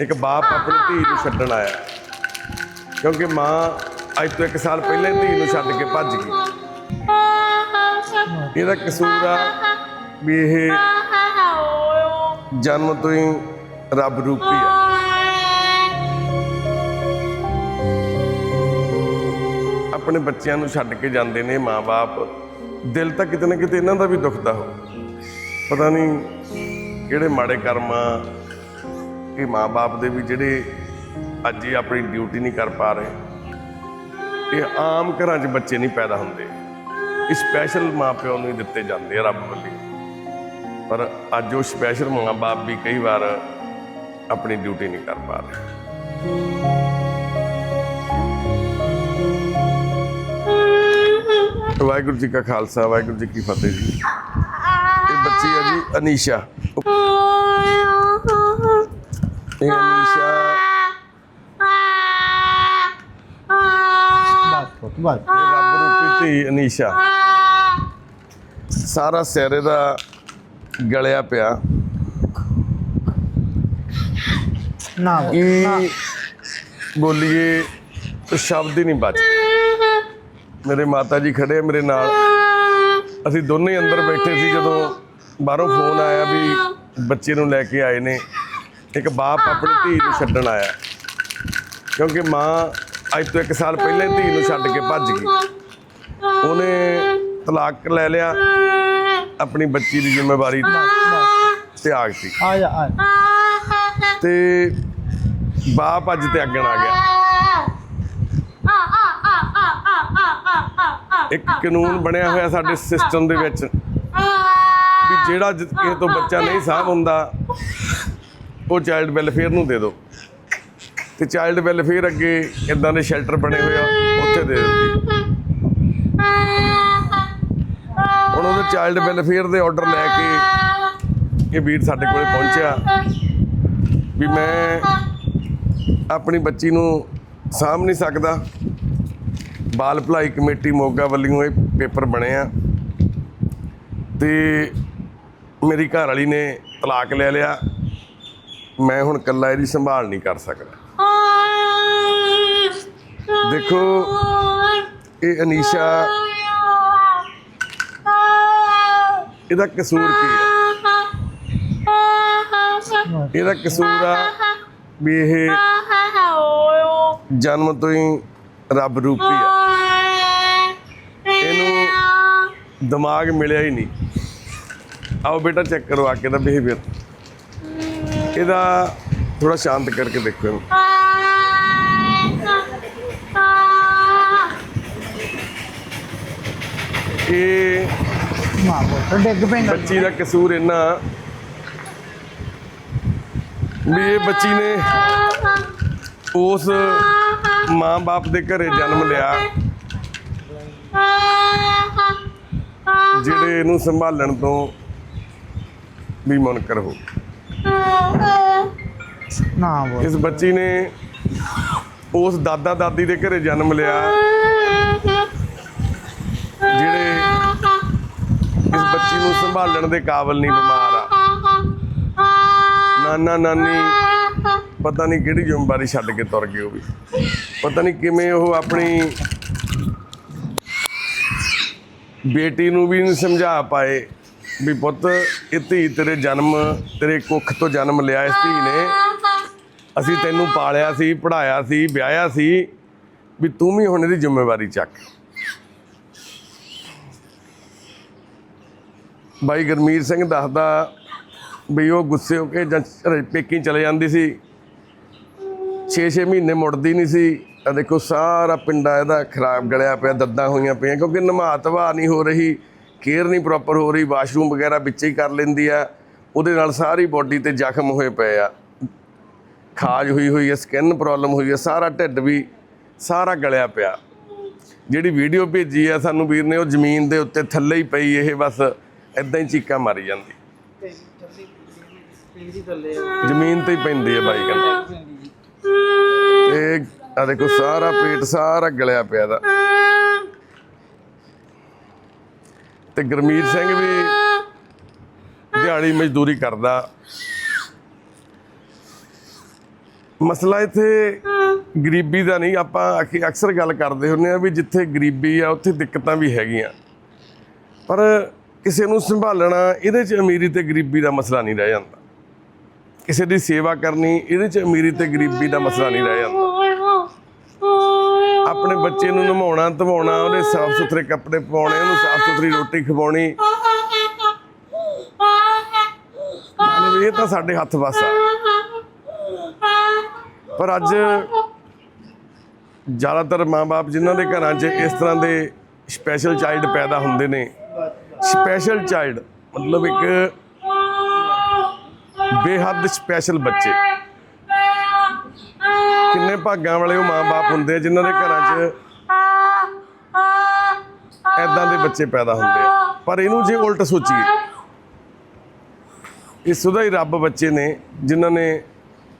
ਇੱਕ ਬਾਪ ਆਪਣੀ ਧੀ ਨੂੰ ਛੱਡਣ ਆਇਆ। ਕਿਉਂਕਿ ਮਾਂ ਅੱਜ ਤੋਂ 1 ਸਾਲ ਪਹਿਲਾਂ ਧੀ ਨੂੰ ਛੱਡ ਕੇ ਭੱਜ ਗਈ। ਇਹਦਾ ਕਸੂਰ ਆ ਵੀ ਇਹ ਜਨਮ ਤੋਂ ਹੀ ਰੱਬ ਰੂਪੀ ਆ। ਆਪਣੇ ਬੱਚਿਆਂ ਨੂੰ ਛੱਡ ਕੇ ਜਾਂਦੇ ਨੇ ਮਾਪੇ ਦਿਲ ਤਾਂ ਕਿਤੇ ਨਾ ਕਿਤੇ ਇਹਨਾਂ ਦਾ ਵੀ ਦੁਖਦਾ ਹੋ ਪਤਾ ਨਹੀਂ ਕਿਹੜੇ ਮਾੜੇ ਕਰਮ ਆ ਇਹ ਮਾਪੇ ਦੇ ਵੀ ਜਿਹੜੇ ਅੱਜ ਹੀ ਆਪਣੀ ਡਿਊਟੀ ਨਹੀਂ ਕਰ ਪਾ ਰਹੇ, ਇਹ ਆਮ ਘਰਾਂ 'ਚ ਬੱਚੇ ਨਹੀਂ ਪੈਦਾ ਹੁੰਦੇ। ਇਹ ਸਪੈਸ਼ਲ ਮਾਪਿਆਂ ਨੂੰ ਹੀ ਦਿੱਤੇ ਜਾਂਦੇ ਆ ਰੱਬ ਵੱਲੋਂ। ਪਰ ਅੱਜ ਉਹ ਸਪੈਸ਼ਲ ਮਾਂ-ਬਾਪ ਵੀ ਕਈ ਵਾਰ ਆਪਣੀ ਡਿਊਟੀ ਨਹੀਂ ਕਰ ਪਾ ਰਹੇ। ਵਾਹਿਗੁਰੂ ਜੀ ਕਾ ਖਾਲਸਾ, ਵਾਹਿਗੁਰੂ ਜੀ ਕੀ ਫਤਿਹ ਜੀ। ਇਹ ਬੱਚੀ ਹੈ ਜੀ ਅਨੀਸ਼ਾ। ਇਹ ਅਨੀਸ਼ਾ ਬਸ ਪੁੱਤ ਬਸ ਇਹ ਰੱਬ ਰੂਪੀ ਧੀ ਅਨੀਸ਼ਾ ਸਾਰਾ ਸਿਰ ਦਾ ਗਲਿਆ ਪਿਆ। ਨਾ ਕੀ ਬੋਲੀਏ ਤਾਂ ਸ਼ਬਦ ਹੀ ਨਹੀਂ ਬਚਦੇ। ਮੇਰੇ ਮਾਤਾ ਜੀ ਖੜੇ ਆ ਮੇਰੇ ਨਾਲ। ਅਸੀਂ ਦੋਨੇ ਹੀ ਅੰਦਰ ਬੈਠੇ ਸੀ ਜਦੋਂ ਬਾਹਰੋਂ ਫੋਨ ਆਇਆ ਵੀ ਬੱਚੇ ਨੂੰ ਲੈ ਕੇ ਆਏ ਨੇ। ਇੱਕ ਬਾਪ ਆਪਣੀ ਧੀ ਨੂੰ ਛੱਡਣ ਆਇਆ। ਕਿਉਂਕਿ ਮਾਂ ਅੱਜ ਤੋਂ 1 ਸਾਲ ਪਹਿਲਾਂ ਹੀ ਧੀ ਨੂੰ ਛੱਡ ਕੇ ਭੱਜ ਗਈ। ਉਹਨੇ ਤਲਾਕ ਲੈ ਲਿਆ। ਆਪਣੀ ਬੱਚੀ ਦੀ ਜ਼ਿੰਮੇਵਾਰੀ ਤਿਆਗ ਦਿੱਤੀ ਆ ਜਾ ਆ। ਤੇ ਬਾਪ ਅੱਜ ਤੇ ਅੱਗਣ ਆ ਗਿਆ। ਇੱਕ ਕਾਨੂੰਨ ਬਣਿਆ ਹੋਇਆ ਸਾਡੇ ਸਿਸਟਮ ਦੇ ਵਿੱਚ। ਵੀ ਜਿਹੜਾ ਕਿਸੇ ਤੋਂ ਬੱਚਾ ਨਹੀਂ ਸਾਂਭ ਹੁੰਦਾ ਉਹ ਚਾਈਲਡ ਵੈਲਫੇਅਰ ਨੂੰ ਦੇ ਦਿਓ। ਤੇ ਚਾਈਲਡ ਵੈਲਫੇਅਰ ਅੱਗੇ ਇਦਾਂ ਦੇ ਸ਼ੈਲਟਰ ਬਣੇ ਹੋਏ ਆ, ਉੱਥੇ ਦੇ ਦਿਓ। ਹੁਣ ਉਹਦੇ ਚਾਈਲਡ ਵੈਲਫੇਅਰ ਦੇ ਆਰਡਰ ਲੈ ਕੇ ਇਹ ਵੀਰ ਸਾਡੇ ਕੋਲੇ ਪਹੁੰਚਿਆ ਵੀ ਮੈਂ ਆਪਣੀ ਬੱਚੀ ਨੂੰ ਸਾਂਭ ਨਹੀਂ ਸਕਦਾ। ਬਾਲ ਭਲਾਈ ਕਮੇਟੀ ਮੋਗਾ ਵੱਲੋਂ ਇਹ ਪੇਪਰ ਬਣਿਆ ਆ। ਤੇ ਮੇਰੀ ਘਰ ਵਾਲੀ ਨੇ ਤਲਾਕ ਲੈ ਲਿਆ। ਮੈਂ ਹੁਣ ਇਕੱਲਾ ਇਹਦੀ ਸੰਭਾਲ ਨਹੀਂ ਕਰ ਸਕਦਾ। ਦੇਖੋ, ਇਹ ਅਨੀਸ਼ਾ, ਇਹਦਾ ਕਸੂਰ ਕੀ ਹੈ? ਇਹਦਾ ਕਸੂਰ ਆ ਵੀ ਇਹ ਜਨਮ ਤੋਂ ਹੀ ਰੱਬ ਰੂਪੀ ਆ। ਇਹਨੂੰ ਦਿਮਾਗ ਮਿਲਿਆ ਹੀ ਨਹੀਂ। ਆਓ ਬੇਟਾ ਚੈੱਕ ਕਰਵਾ ਕੇ ਦਾ ਬਿਹੇਵੀਅਰ ਇਹਦਾ ਥੋੜਾ ਸ਼ਾਂਤ ਕਰਕੇ ਦੇਖੋ ਇਹਨੂੰ। ਇਹ ਮਾਂ ਪੁੱਤ ਡਿੱਗ ਪੈਂਦਾ ਬੱਚੀ ਦਾ ਕਸੂਰ ਇੰਨਾ ਵੀ ਇਹ ਬੱਚੀ ਨੇ ਉਸ ਮਾਂ-ਬਾਪ ਦੇ ਘਰੇ ਜਨਮ ਲਿਆ, ਜਿਹੜੇ ਇਹਨੂੰ ਸੰਭਾਲਣ ਤੋਂ ਵੀ ਮੁਨਕਰ ਹੋ ਨਾ ਬੋਲ। ਇਸ ਬੱਚੀ ਨੇ ਉਸ ਦਾਦਾ ਦਾਦੀ ਦੇ ਘਰੇ ਜਨਮ ਲਿਆ। ਜਿਹੜੇ ਇਸ ਬੱਚੀ ਨੂੰ ਸੰਭਾਲਣ ਦੇ ਕਾਬਿਲ ਨਹੀਂ ਬਿਮਾਰ ਆ। ਨਾਨਾ ਨਾਨੀ ਪਤਾ ਨਹੀਂ ਕਿਹੜੀ ਜ਼ਿੰਮੇਵਾਰੀ ਛੱਡ ਕੇ ਤੁਰ ਗਏ ਉਹ ਵੀ। ਪਤਾ ਨਹੀਂ ਕਿਵੇਂ ਉਹ ਆਪਣੀ ਬੇਟੀ ਨੂੰ ਵੀ ਨਹੀਂ ਸਮਝਾ ਪਾਏ। ਵੀ ਪੁੱਤ, ਇਹ ਧੀ ਤੇਰੇ ਜਨਮ, ਤੇਰੇ ਕੁੱਖ ਤੋਂ ਜਨਮ ਲਿਆ ਇਸ ਧੀ ਨੇ। ਅਸੀਂ ਤੈਨੂੰ ਪਾਲਿਆ ਸੀ ਪੜਾਇਆ ਸੀ, ਵਿਆਹਿਆ ਸੀ, ਵੀ ਤੂੰ ਵੀ ਹੁਣ ਇਹਦੀ ਜ਼ਿੰਮੇਵਾਰੀ ਚੱਕ। ਬਾਈ ਗਰਮੀਤ ਸਿੰਘ ਦੱਸਦਾ ਵੀ ਉਹ ਗੁੱਸੇ ਹੋ ਕੇ ਪੇਕੀ ਚਲੇ ਜਾਂਦੀ ਸੀ। 6-6 ਮਹੀਨੇ ਮੁੜਦੀ ਨਹੀਂ ਸੀ। ਆ ਦੇਖੋ, ਸਾਰਾ ਪਿੰਡਾ ਇਹਦਾ ਖਰਾਬ ਗਲਿਆ ਪਿਆ ਦੱਦਾਂ ਹੋਈਆਂ ਪਈਆਂ, ਕਿਉਂਕਿ ਨਮਾਤ ਹਵਾ ਨਹੀਂ ਹੋ ਰਹੀ। ਕੇਅਰ ਨਹੀਂ ਪ੍ਰੋਪਰ ਹੋ ਰਹੀ, ਵਾਸ਼ਰੂਮ ਵਗੈਰਾ ਵਿੱਚ ਹੀ ਕਰ ਲੈਂਦੀ ਆ। ਉਹਦੇ ਨਾਲ ਸਾਰੀ ਬੋਡੀ ਤੇ ਜ਼ਖਮ ਹੋਏ ਪਏ ਆ। ਖਾਜ ਹੋਈ ਹੋਈ ਹੈ ਸਕਿਨ ਪ੍ਰੋਬਲਮ ਹੋਈ ਹੈ ਸਾਰਾ ਢਿੱਡ ਵੀ, ਸਾਰਾ ਗਲਿਆ ਪਿਆ। ਜਿਹੜੀ ਵੀਡੀਓ ਭੇਜੀ ਆ ਸਾਨੂੰ ਵੀਰ ਨੇ, ਉਹ ਜ਼ਮੀਨ ਦੇ ਉੱਤੇ ਥੱਲੇ ਹੀ ਪਈ, ਇਹ ਬਸ ਇਦਾਂ ਹੀ ਚੀਕਾਂ ਮਾਰੀ ਜਾਂਦੀ। ਜ਼ਮੀਨ ਤੇ ਹੀ ਪੈਂਦੀ ਹੈ ਬਾਈ ਕਹਿੰਦਾ। ਤੇ ਆ ਦੇਖੋ, ਸਾਰਾ ਪੇਟ ਸਾਰਾ ਗਲਿਆ ਪਿਆ ਦਾ ਤੇ ਗਰਮੀਤ ਸਿੰਘ ਵੀ ਦਿਹਾੜੀ ਮਜ਼ਦੂਰੀ ਕਰਦਾ। ਮਸਲਾ ਇੱਥੇ ਗਰੀਬੀ ਦਾ ਨਹੀਂ, ਆਪਾਂ ਅਕਸਰ ਗੱਲ ਕਰਦੇ ਹੁੰਦੇ ਆ ਵੀ ਜਿੱਥੇ ਗਰੀਬੀ ਆ, ਉੱਥੇ ਦਿੱਕਤਾਂ ਵੀ ਹੈਗੀਆਂ। ਪਰ ਕਿਸੇ ਨੂੰ ਸੰਭਾਲਣਾ, ਇਹਦੇ 'ਚ ਅਮੀਰੀ ਤੇ ਗਰੀਬੀ ਦਾ ਮਸਲਾ ਨਹੀਂ ਰਹਿ ਜਾਂਦਾ। ਕਿਸੇ ਦੀ ਸੇਵਾ ਕਰਨੀ, ਇਹਦੇ 'ਚ ਅਮੀਰੀ ਤੇ ਗਰੀਬੀ ਦਾ ਮਸਲਾ ਨਹੀਂ ਰਹਿ ਜਾਂਦਾ। ਆਪਣੇ ਬੱਚੇ ਨੂੰ ਨਵਾਉਣਾ ਧਵਾਉਣਾ ਉਹਦੇ ਸਾਫ਼ ਸੁਥਰੇ ਕੱਪੜੇ ਪਾਉਣੇ ਉਹਨੂੰ ਸਾਫ਼ ਸੁਥਰੀ ਰੋਟੀ ਖਵਾਉਣੀ। ਮਤਲਬ ਇਹ ਤਾਂ ਸਾਡੇ ਹੱਥ ਵੱਸ ਆ। ਪਰ ਅੱਜ ਜ਼ਿਆਦਾਤਰ ਮਾਪੇ ਜਿਨ੍ਹਾਂ ਦੇ ਘਰਾਂ 'ਚ ਇਸ ਤਰ੍ਹਾਂ ਦੇ ਸਪੈਸ਼ਲ ਚਾਈਲਡ ਪੈਦਾ ਹੁੰਦੇ ਨੇ ਸਪੈਸ਼ਲ ਚਾਈਲਡ ਮਤਲਬ ਇੱਕ ਬੇਹੱਦ ਸਪੈਸ਼ਲ ਬੱਚੇ। ਕਿੰਨੇ ਭਾਗਾਂ ਵਾਲੇ ਉਹ ਮਾਂ ਬਾਪ ਹੁੰਦੇ ਆ ਜਿਨ੍ਹਾਂ ਦੇ ਘਰਾਂ 'ਚ ਐਦਾਂ ਦੇ ਬੱਚੇ ਪੈਦਾ ਹੁੰਦੇ ਆ। ਪਰ ਇਹਨੂੰ ਜੇ ਉਲਟ ਸੋਚੀਏ, ਇਹ ਸੁਦਾ ਹੀ ਰੱਬ ਬੱਚੇ ਨੇ, ਜਿਨ੍ਹਾਂ ਨੇ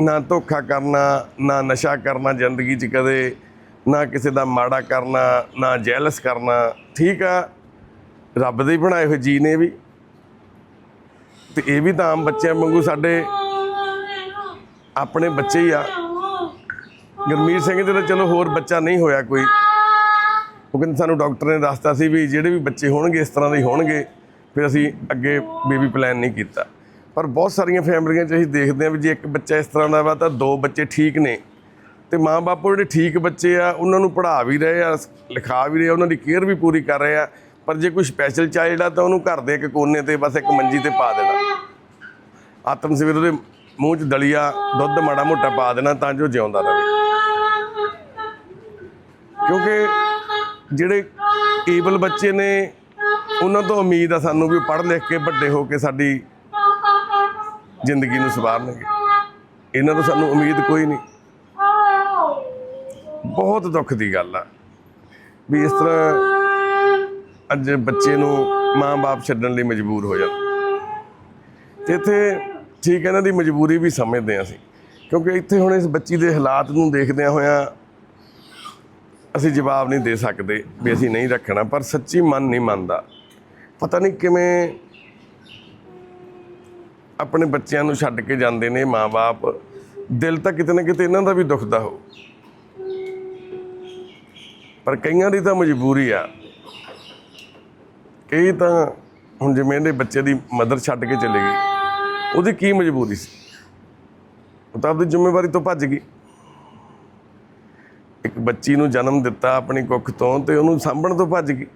ਨਾ ਧੋਖਾ ਕਰਨਾ, ਨਾ ਨਸ਼ਾ ਕਰਨਾ ਜ਼ਿੰਦਗੀ 'ਚ ਕਦੇ, ਨਾ ਕਿਸੇ ਦਾ ਮਾੜਾ ਕਰਨਾ, ਨਾ ਜੈਲਸ ਕਰਨਾ, ਠੀਕ ਆ, ਰੱਬ ਦੇ ਬਣਾਏ ਹੋਏ ਜੀ ਨੇ ਵੀ। ਤੇ ਇਹ ਵੀ ਤਾਂ ਆਮ ਬੱਚਿਆਂ ਵਾਂਗੂ ਸਾਡੇ ਆਪਣੇ ਬੱਚੇ ਹੀ ਆ। ਗੁਰਮੀਤ ਸਿੰਘ ਦੇ ਤਾਂ ਚਲੋ ਹੋਰ ਬੱਚਾ ਨਹੀਂ ਹੋਇਆ ਕੋਈ। ਉਹ ਕਹਿੰਦੇ ਸਾਨੂੰ ਡਾਕਟਰ ਨੇ ਦੱਸਤਾ ਸੀ ਵੀ ਜਿਹੜੇ ਵੀ ਬੱਚੇ ਹੋਣਗੇ, ਇਸ ਤਰ੍ਹਾਂ ਦੇ ਹੋਣਗੇ। ਫਿਰ ਅਸੀਂ ਅੱਗੇ ਬੇਬੀ ਪਲਾਨ ਨਹੀਂ ਕੀਤਾ। ਪਰ ਬਹੁਤ ਸਾਰੀਆਂ ਫੈਮਲੀਆਂ 'ਚ ਅਸੀਂ ਦੇਖਦੇ ਹਾਂ ਵੀ ਜੇ ਇੱਕ ਬੱਚਾ ਇਸ ਤਰ੍ਹਾਂ ਦਾ ਵਾ ਤਾਂ ਦੋ ਬੱਚੇ ਠੀਕ ਨੇ। ਤੇ ਮਾਂ-ਬਾਪ ਜਿਹੜੇ ਠੀਕ ਬੱਚੇ ਆ, ਉਹਨਾਂ ਨੂੰ ਪੜ੍ਹਾ ਵੀ ਰਹੇ ਆ, ਲਿਖਾ ਵੀ ਰਹੇ ਆ, ਉਹਨਾਂ ਦੀ ਕੇਅਰ ਵੀ ਪੂਰੀ ਕਰ ਰਹੇ ਆ। ਪਰ ਜੇ ਕੋਈ ਸਪੈਸ਼ਲ ਚਾਈਲਡ ਆ ਤਾਂ ਉਹਨੂੰ ਘਰ ਦੇ ਇੱਕ ਕੋਨੇ ਤੇ ਬਸ ਇੱਕ ਮੰਜੀ ਤੇ ਪਾ ਦੇਣਾ। ਆਤਮ ਸਵੇਰ ਉਹਦੇ ਮੂੰਹ 'ਚ ਦਲੀਆ, ਦੁੱਧ ਮਾੜਾ ਮੋਟਾ ਪਾ ਦੇਣਾ ਤਾਂ ਜੋ ਜਿਉਂਦਾ ਰਹੇ। ਕਿਉਂਕਿ ਜਿਹੜੇ ਏਬਲ ਬੱਚੇ ਨੇ, ਉਹਨਾਂ ਤੋਂ ਉਮੀਦ ਆ ਸਾਨੂੰ ਵੀ ਪੜ੍ਹ ਲਿਖ ਕੇ ਵੱਡੇ ਹੋ ਕੇ ਸਾਡੀ ਜ਼ਿੰਦਗੀ ਨੂੰ ਸਵਾਰਨਗੇ ਇਹਨਾਂ ਤੋਂ ਸਾਨੂੰ ਉਮੀਦ ਕੋਈ ਨਹੀਂ। ਬਹੁਤ ਦੁੱਖ ਦੀ ਗੱਲ ਆ ਵੀ ਇਸ ਤਰ੍ਹਾਂ ਅੱਜ ਬੱਚੇ ਨੂੰ ਮਾਂ-ਬਾਪ ਛੱਡਣ ਲਈ ਮਜਬੂਰ ਹੋ ਜਾਂਦੇ। ਤੇ ਇੱਥੇ ਠੀਕ ਹੈ ਇਹਨਾਂ ਦੀ ਮਜਬੂਰੀ ਵੀ ਸਮਝਦੇ ਹਾਂ ਅਸੀਂ। ਕਿਉਂਕਿ ਇੱਥੇ ਹੁਣ ਇਸ ਬੱਚੀ ਦੇ ਹਾਲਾਤ ਨੂੰ ਦੇਖਦਿਆਂ ਹੋਇਆਂ ਅਸੀਂ ਜਵਾਬ ਨਹੀਂ ਦੇ ਸਕਦੇ ਵੀ ਅਸੀਂ ਨਹੀਂ ਰੱਖਣਾ, ਪਰ ਸੱਚੀ ਮਨ ਨਹੀਂ ਮੰਨਦਾ। ਪਤਾ ਨਹੀਂ ਕਿਵੇਂ ਆਪਣੇ ਬੱਚਿਆਂ ਨੂੰ ਛੱਡ ਕੇ ਜਾਂਦੇ ਨੇ ਮਾਪੇ ਦਿਲ ਤਾਂ ਕਿਤੇ ਨਾ ਕਿਤੇ ਇਹਨਾਂ ਦਾ ਵੀ ਦੁਖਦਾ ਹੋ। ਪਰ ਕਈਆਂ ਦੀ ਤਾਂ ਮਜਬੂਰੀ ਆ। ਕਈ ਤਾਂ ਹੁਣ ਜਿਵੇਂ ਇਹਦੇ ਬੱਚੇ ਦੀ ਮਦਰ ਛੱਡ ਕੇ ਚਲੇ ਗਈ, ਉਹਦੀ ਕੀ ਮਜਬੂਰੀ ਸੀ? ਉਹ ਤਾਂ ਆਪਣੀ ਜ਼ਿੰਮੇਵਾਰੀ ਤੋਂ ਭੱਜ ਗਈ। ਇੱਕ ਬੱਚੀ ਨੂੰ ਜਨਮ ਦਿੱਤਾ ਆਪਣੀ ਕੁੱਖ ਤੋਂ ਤੇ ਉਹਨੂੰ ਸਾਂਭਣ ਤੋਂ ਭੱਜ ਗਈ।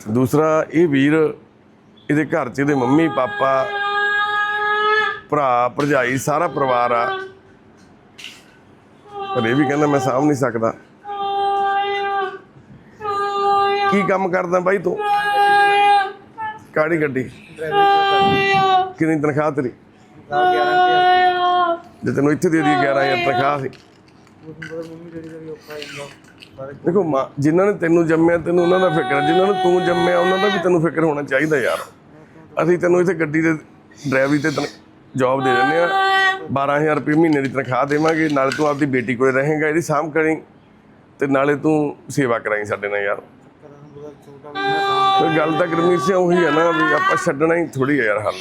ਦੂਸਰਾ ਇਹ ਵੀਰ ਇਹਦੇ ਘਰ 'ਚ ਇਹਦੇ ਮੰਮੀ ਪਾਪਾ ਭਰਾ ਭਰਜਾਈ ਸਾਰਾ ਪਰਿਵਾਰ ਆ। ਪਰ ਇਹ ਵੀ ਕਹਿੰਦਾ ਮੈਂ ਸਾਂਭ ਨਹੀਂ ਸਕਦਾ। ਕੀ ਕੰਮ ਕਰਦਾ ਬਾਈ ਤੂੰ? ਕਾੜੀ ਗੱਡੀ? ਕਿੰਨੀ ਤਨਖਾਹ ਤੇਰੀ? ਜੇ ਤੈਨੂੰ ਇੱਥੇ ਦੇ ਦੀ 11000 ਤਨਖਾਹ ਸੀ। ਦੇਖੋ ਮਾਂ ਜਿਨ੍ਹਾਂ ਨੇ ਤੈਨੂੰ ਜੰਮਿਆ ਤੈਨੂੰ ਉਹਨਾਂ ਦਾ ਫਿਕਰ ਜਿਨ੍ਹਾਂ ਨੂੰ ਤੂੰ ਜੰਮਿਆ ਉਹਨਾਂ ਦਾ ਵੀ ਤੈਨੂੰ ਫਿਕਰ ਹੋਣਾ ਚਾਹੀਦਾ ਯਾਰ। ਅਸੀਂ ਤੈਨੂੰ ਇੱਥੇ ਗੱਡੀ ਦੇ ਡਰਾਈਵਰੀ ਤੇ ਜੌਬ ਦੇ ਦਿੰਦੇ ਆ 12000 ਰੁਪਏ ਮਹੀਨੇ ਦੀ ਤਨਖਾਹ ਦੇਵਾਂਗੇ। ਨਾਲੇ ਤੂੰ ਆਪਦੀ ਬੇਟੀ ਕੋਲੇ ਰਹੇਂਗਾ ਇਹਦੀ ਸਾਂਭ ਕਰੀ। ਤੇ ਨਾਲੇ ਤੂੰ ਸੇਵਾ ਕਰਾਈ ਸਾਡੇ ਨਾਲ ਯਾਰ। ਕੋਈ ਗੱਲ ਤਾਂ ਗਰਮੀ ਸੇ ਉਹੀ ਹੈ ਨਾ ਵੀ ਆਪਾਂ ਛੱਡਣਾ ਹੀ ਥੋੜੀ ਯਾਰ ਹੱਲ।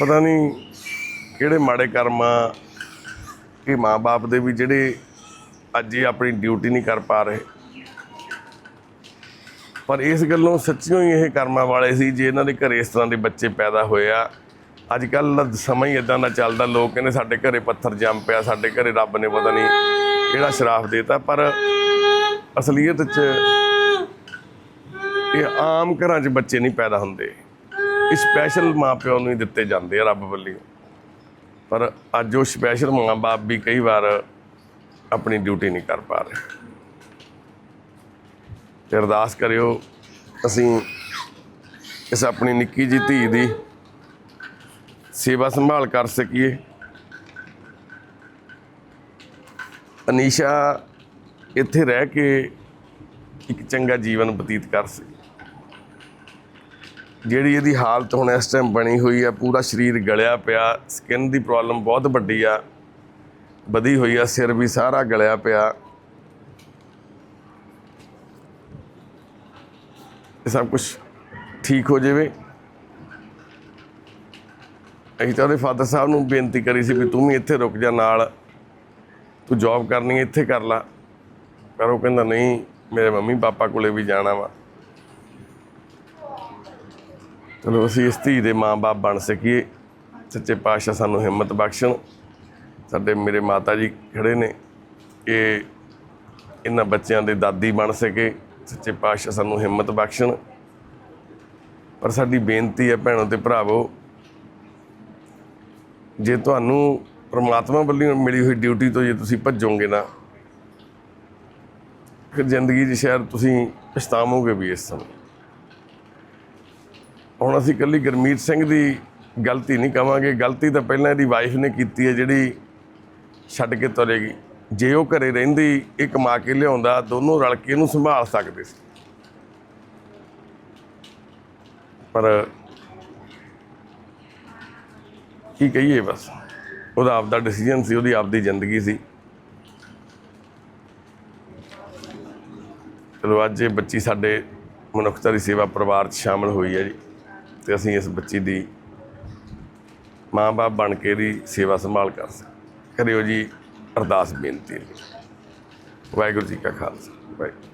ਪਤਾ ਨਹੀਂ ਕਿਹੜੇ ਮਾੜੇ ਕਰਮ ਆ ਕਿ ਮਾਂ-ਬਾਪ ਦੇ ਵੀ ਜਿਹੜੇ ਅੱਜ ਹੀ ਆਪਣੀ ਡਿਊਟੀ ਨਹੀਂ ਕਰ ਪਾ ਰਹੇ। ਪਰ ਇਸ ਗੱਲੋਂ ਸੱਚੀਓ ਹੀ ਇਹ ਕਰਮਾਂ ਵਾਲੇ ਸੀ ਜੇ ਇਹਨਾਂ ਦੇ ਘਰੇ ਇਸ ਤਰ੍ਹਾਂ ਦੇ ਬੱਚੇ ਪੈਦਾ ਹੋਏ ਆ। ਅੱਜ ਕੱਲ ਦਾ ਸਮਾਂ ਹੀ ਇਦਾਂ ਦਾ ਚੱਲਦਾ, ਲੋਕ ਕਹਿੰਦੇ ਸਾਡੇ ਘਰੇ ਪੱਥਰ ਜੰਮ ਪਿਆ, ਸਾਡੇ ਘਰੇ ਰੱਬ ਨੇ ਪਤਾ ਨਹੀਂ ਕਿਹੜਾ ਸ਼ਰਾਫ ਦੇਤਾ, ਪਰ ਅਸਲੀਅਤ 'ਚ ਇਹ ਆਮ ਘਰਾਂ 'ਚ ਬੱਚੇ ਨਹੀਂ ਪੈਦਾ ਹੁੰਦੇ। ਇਹ ਸਪੈਸ਼ਲ ਮਾਪਿਆਂ ਨੂੰ ਹੀ ਦਿੱਤੇ ਜਾਂਦੇ ਆ ਰੱਬ ਵੱਲੋਂ। ਪਰ ਅੱਜ ਉਹ ਸਪੈਸ਼ਲ ਮਾਂ-ਬਾਪ ਵੀ ਕਈ ਵਾਰ ਆਪਣੀ ਡਿਊਟੀ ਨਹੀਂ ਕਰ ਪਾ ਰਹੇ। ਤੇ ਅਰਦਾਸ ਕਰਿਓ, ਅਸੀਂ ਇਸ ਆਪਣੀ ਨਿੱਕੀ ਜੀ ਧੀ ਦੀ ਸੇਵਾ ਸੰਭਾਲ ਕਰ ਸਕੀਏ। ਅਨੀਸ਼ਾ ਇੱਥੇ ਰਹਿ ਕੇ ਇੱਕ ਚੰਗਾ ਜੀਵਨ ਬਤੀਤ ਕਰ ਸਕੇ। ਜਿਹੜੀ ਇਹਦੀ ਹਾਲਤ ਹੁਣ ਇਸ ਟਾਈਮ ਬਣੀ ਹੋਈ ਆ, ਪੂਰਾ ਸਰੀਰ ਗਲਿਆ ਪਿਆ ਸਕਿਨ ਦੀ ਪ੍ਰੋਬਲਮ ਬਹੁਤ ਵੱਡੀ ਆ, ਵਧੀ ਹੋਈ ਆ, ਸਿਰ ਵੀ ਸਾਰਾ ਗਲਿਆ ਪਿਆ। ਇਹ ਸਭ ਕੁਝ ਠੀਕ ਹੋ ਜਾਵੇ। ਅਸੀਂ ਤਾਂ ਉਹਦੇ ਫਾਦਰ ਸਾਹਿਬ ਨੂੰ ਬੇਨਤੀ ਕਰੀ ਸੀ ਵੀ ਤੂੰ ਵੀ ਇੱਥੇ ਰੁਕ ਜਾ ਨਾਲ। ਤੂੰ ਜੌਬ ਕਰਨੀ ਇੱਥੇ ਕਰ ਲਾ। ਪਰ ਉਹ ਕਹਿੰਦਾ, ਨਹੀਂ, ਮੇਰੇ ਮੰਮੀ ਪਾਪਾ ਕੋਲੇ ਵੀ ਜਾਣਾ ਵਾ। ਚਲੋ ਅਸੀਂ ਇਸ ਧੀ ਦੇ ਮਾਂ-ਬਾਪ ਬਣ ਸਕੀਏ। ਸੱਚੇ ਪਾਤਸ਼ਾਹ ਸਾਨੂੰ ਹਿੰਮਤ ਬਖਸ਼ਣ। ਸਾਡੇ ਮੇਰੇ ਮਾਤਾ ਜੀ ਖੜੇ ਨੇ। ਕਿ ਇਹਨਾਂ ਬੱਚਿਆਂ ਦੇ ਦਾਦੀ ਬਣ ਸਕੇ। ਸੱਚੇ ਪਾਤਸ਼ਾਹ ਸਾਨੂੰ ਹਿੰਮਤ ਬਖਸ਼ਣ। ਪਰ ਸਾਡੀ ਬੇਨਤੀ ਹੈ ਭੈਣੋ ਤੇ ਭਰਾਵੋ, ਜੇ ਤੁਹਾਨੂੰ ਪਰਮਾਤਮਾ ਵੱਲੋਂ ਮਿਲੀ ਹੋਈ ਡਿਊਟੀ ਤੋਂ ਜੇ ਤੁਸੀਂ ਭੱਜੋਗੇ ਨਾ, ਫਿਰ ਜ਼ਿੰਦਗੀ 'ਚ ਸ਼ਾਇਦ ਤੁਸੀਂ ਪਛਤਾਵੋਗੇ ਵੀ ਇਸ ਸਮੇਂ। ਹੁਣ ਅਸੀਂ ਇਕੱਲੀ ਗੁਰਮੀਤ ਸਿੰਘ ਦੀ ਗਲਤੀ ਨਹੀਂ ਕਵਾਂਗੇ, ਗਲਤੀ ਤਾਂ ਪਹਿਲਾਂ ਇਹਦੀ ਵਾਈਫ ਨੇ ਕੀਤੀ ਹੈ, ਜਿਹੜੀ ਛੱਡ ਕੇ ਤੁਰੇਗੀ। ਜੇ ਉਹ ਘਰੇ ਰਹਿੰਦੀ ਇਹ ਕਮਾ ਕੇ ਲਿਆਉਂਦਾ, ਦੋਨੋਂ ਰਲ ਕੇ ਇਹਨੂੰ ਸੰਭਾਲ ਸਕਦੇ ਸੀ। ਪਰ ਕੀ ਕਹੀਏ ਬਸ, ਉਹਦਾ ਆਪਦਾ ਡਿਸੀਜਨ ਸੀ, ਉਹਦੀ ਆਪਦੀ ਜ਼ਿੰਦਗੀ ਸੀ। ਚਲੋ ਅੱਜ ਇਹ ਬੱਚੀ ਸਾਡੇ ਮਨੁੱਖਤਾ ਦੀ ਸੇਵਾ ਪਰਿਵਾਰ 'ਚ ਸ਼ਾਮਲ ਹੋਈ ਹੈ ਜੀ। ਤੇ ਅਸੀਂ ਇਸ ਬੱਚੀ ਦੀ ਮਾਂ-ਬਾਪ ਬਣ ਕੇ ਦੀ ਸੇਵਾ ਸੰਭਾਲ ਕਰ ਸਕ, ਕਰਿਓ ਜੀ ਅਰਦਾਸ ਬੇਨਤੀ ਵਾਹਿਗੁਰੂ ਜੀ ਕਾ ਖਾਲਸਾ, ਵਾਹਿਗੁਰੂ